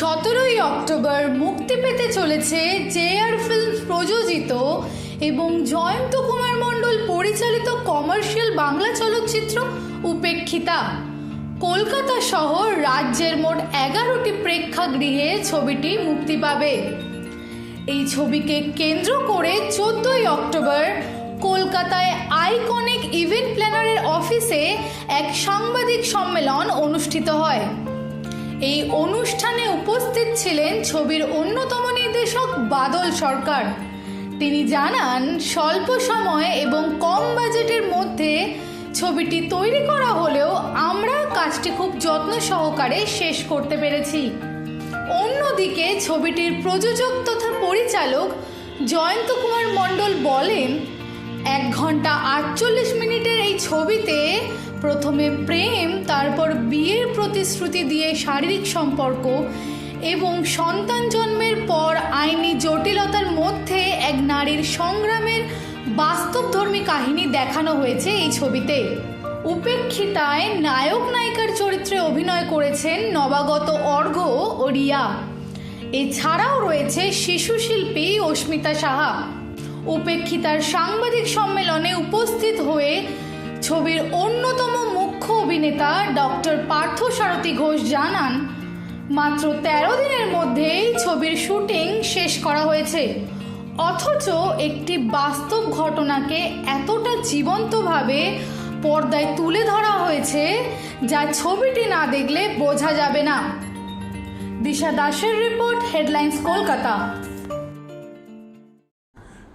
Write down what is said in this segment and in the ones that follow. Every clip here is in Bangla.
সতেরোই অক্টোবর মুক্তি পেতে চলেছে জেআর ফিল্ম প্রযোজিত এবং জয়ন্ত কুমার মণ্ডল পরিচালিত কমার্শিয়াল বাংলা চলচ্চিত্র উপেক্ষিতা। কলকাতা সহ রাজ্যের মোট এগারোটি প্রেক্ষাগৃহে ছবিটি মুক্তি পাবে। এই ছবিকে কেন্দ্র করে চোদ্দই অক্টোবর কলকাতায় আইকনিক ইভেন্ট প্ল্যানারের অফিসে এক সাংবাদিক সম্মেলন অনুষ্ঠিত হয়। এই অনুষ্ঠানে উপস্থিত ছিলেন ছবির অন্যতম নির্দেশক বাদল সরকার। তিনি জানান, স্বল্প সময় এবং কম বাজেটের মধ্যে ছবিটি তৈরি করা হলেও আমরা কাজটি খুব যত্ন সহকারে শেষ করতে পেরেছি। অন্যদিকে ছবিটির প্রযোজক তথা পরিচালক জয়ন্ত কুমার মণ্ডল বলেন, এক ঘণ্টা আটচল্লিশ মিনিটের এই ছবিতে প্রথমে প্রেম, তারপর বিয়ের প্রতিশ্রুতি দিয়ে শারীরিক সম্পর্ক এবং সন্তান জন্মের পর আইনি জটিলতার মধ্যে এক নারীর সংগ্রামের বাস্তবধর্মী কাহিনী দেখানো হয়েছে এই ছবিতে। উপেক্ষিতায় নায়ক নায়িকার চরিত্রে অভিনয় করেছেন নবাগত অর্ঘ ও রিয়া। এছাড়াও রয়েছে শিশু শিল্পী অস্মিতা সাহা। উপেক্ষিতার সাংবাদিক সম্মেলনে উপস্থিত হয়ে ছবির অন্যতম মুখ্য অভিনেতা ডক্টর পার্থ সারথী ঘোষ জানান মাত্র তেরো দিনের মধ্যেই ছবির শুটিং শেষ করা হয়েছে। অথচ একটি বাস্তব ঘটনাকে এতটা জীবন্তভাবে পর্দায় তুলে ধরা হয়েছে, যা ছবিটি না দেখলে বোঝা যাবে না। দিশা দাসের রিপোর্ট, হেডলাইন্স, কলকাতা।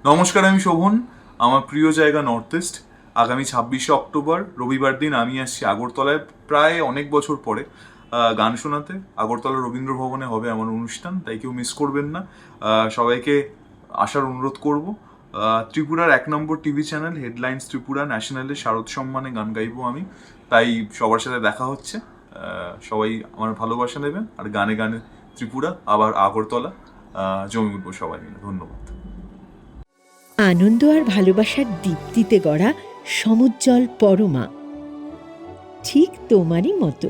নমস্কার, আমি শোভন। আমার প্রিয় জায়গা নর্থ ইস্ট। আগামী ছাব্বিশে অক্টোবর, রবিবার দিন আমি আসছি আগরতলায় প্রায় অনেক বছর পরে। গান শোনাতে। আগরতলা রবীন্দ্র ভবনে হবে আমার অনুষ্ঠান, তাই কেউ মিস করবেন না। সবাইকে আসার অনুরোধ করব। ত্রিপুরার এক নম্বর টিভি চ্যানেল হেডলাইন্স ত্রিপুরা ন্যাশনালে শারদ সম্মানে গান গাইবো আমি। তাই সবার সাথে দেখা হচ্ছে। সবাই আমার ভালোবাসা নেবেন। আর গানে গানে ত্রিপুরা, আবার আগরতলা। জমে উঠবো সবাই মিলে। ধন্যবাদ। আনন্দ আর ভালোবাসার দীপ্তিতে গড়া সমুজ্জ্বল পরমা। ঠিক তোমারই মতো।